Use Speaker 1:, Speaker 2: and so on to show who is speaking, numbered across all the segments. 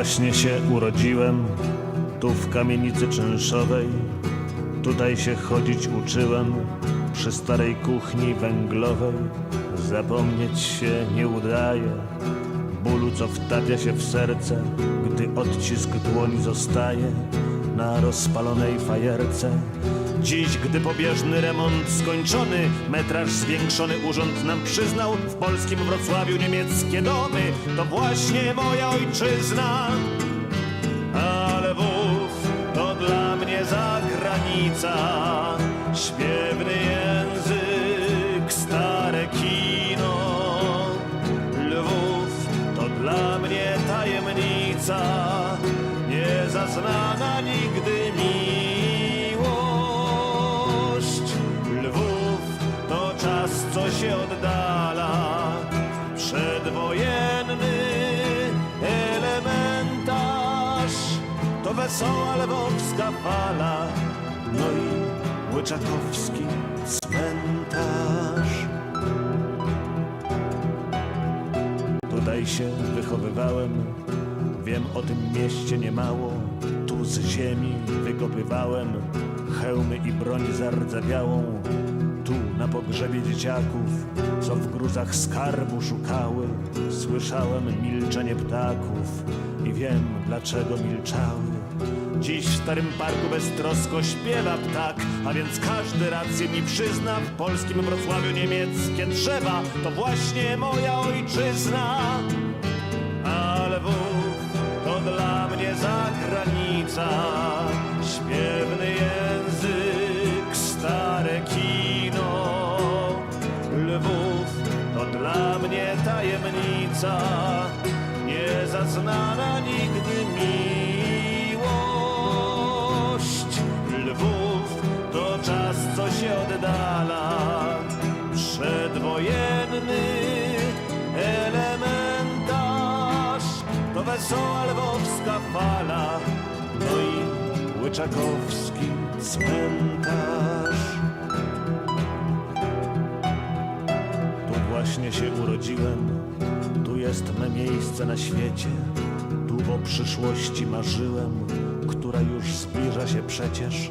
Speaker 1: właśnie się urodziłem, tu w kamienicy czynszowej. Tutaj się chodzić uczyłem, przy starej kuchni węglowej. Zapomnieć się nie udaje, bólu co wtapia się w serce, gdy odcisk dłoni zostaje na rozpalonej fajerce. Dziś, gdy pobieżny remont skończony, metraż zwiększony urząd nam przyznał, w polskim Wrocławiu niemieckie domy, to właśnie moja ojczyzna. Ale wów to dla mnie zagranica, śpiewny język, stare kino. Lwów to dla mnie tajemnica, niezaznana nigdy miłość. Się oddala, przedwojenny elementarz. To wesoła lwowska fala, no i łyczakowski cmentarz. Tutaj się wychowywałem, wiem o tym mieście niemało. Tu z ziemi wykopywałem hełmy i broń zardzewiałą. Pogrzebie dzieciaków, co w gruzach skarbu szukały, słyszałem milczenie ptaków i wiem dlaczego milczały. Dziś w starym parku beztrosko śpiewa ptak, a więc każdy rację mi przyzna. W polskim Wrocławiu niemieckie drzewa to właśnie moja ojczyzna. Ale Lwów to dla mnie zagranica, tajemnica, niezaznana nigdy miłość. Lwów to czas, co się oddala, przedwojenny elementarz. To wesoła lwowska fala, no i łyczakowski cmentarz. Właśnie się urodziłem, tu jest me miejsce na świecie. Tu o przyszłości marzyłem, która już zbliża się przecież.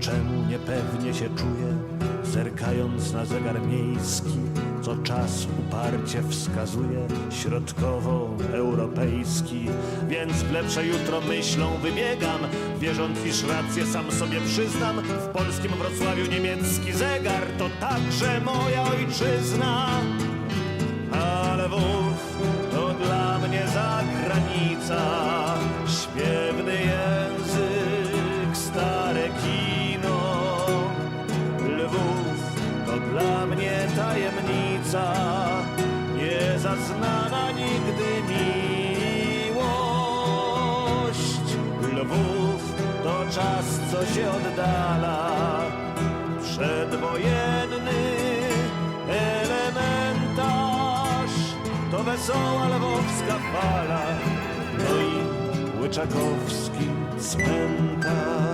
Speaker 1: Czemu niepewnie się czuję, zerkając na zegar miejski, co czas uparcie wskazuje, środkowo-europejski. Więc w lepsze jutro myślą wybiegam, wierząc, iż rację sam sobie przyznam. W polskim Wrocławiu niemiecki zegar to także moja ojczyzna. Ale wów to dla mnie zagranica, śpiewny język, stare kino. Lwów to dla mnie tajemnica, niezaznana nigdy czas, co się oddala, przedwojenny elementarz. To wesoła lwowska fala, no i łyczakowski cmentarz.